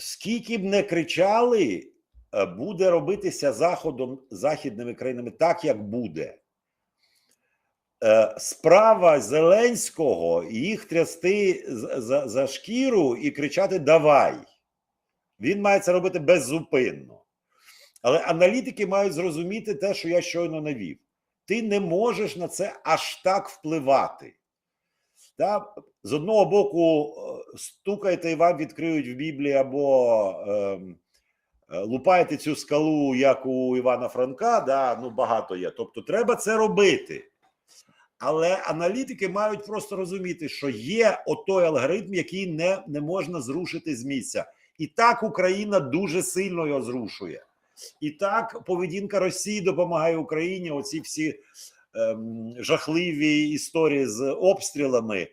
скільки б не кричали, е, буде робитися заходом західними країнами так, як буде. Е, Справа Зеленського їх трясти за, за шкіру і кричати Давай. Він має це робити беззупинно. Але аналітики мають зрозуміти те, що я щойно навів. Ти не можеш на це аж так впливати. Та? З одного боку, стукайте і вам відкриють в Біблії або ем, е, лупайте цю скалу, як у Івана Франка. Да? Ну, багато є. Тобто, треба це робити. Але аналітики мають просто розуміти, що є отой алгоритм, який не, не можна зрушити з місця. І так Україна дуже сильно його зрушує. І так поведінка Росії допомагає Україні. Оці всі ем, жахливі історії з обстрілами.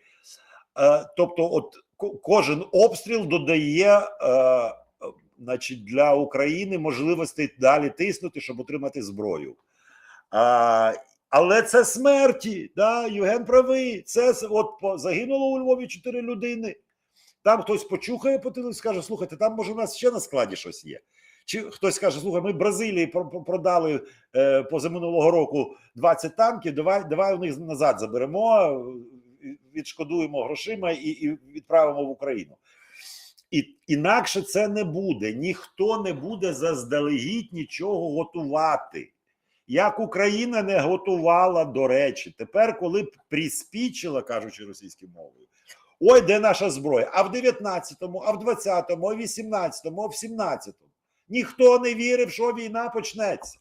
Е, тобто, от кожен обстріл додає, е, значить, для України можливості далі тиснути, щоб отримати зброю. А, але це смерті. Да, Євген правий. Це от загинуло у Львові чотири людини. Там хтось почухає по телевізору, скаже: слухайте, там може у нас ще на складі щось є. Чи хтось скаже, слухай, ми Бразилії про- про- продали е, позаминулого року 20 танків, давай, давай у них назад заберемо, відшкодуємо грошима і, і відправимо в Україну. І інакше це не буде. Ніхто не буде заздалегідь нічого готувати. Як Україна не готувала до речі, тепер, коли приспічила, кажучи російською мовою, ой, де наша зброя? А в 19-му, а в 20-му, а в 18-му, а в 17-му. Ніхто не вірив, що війна почнеться.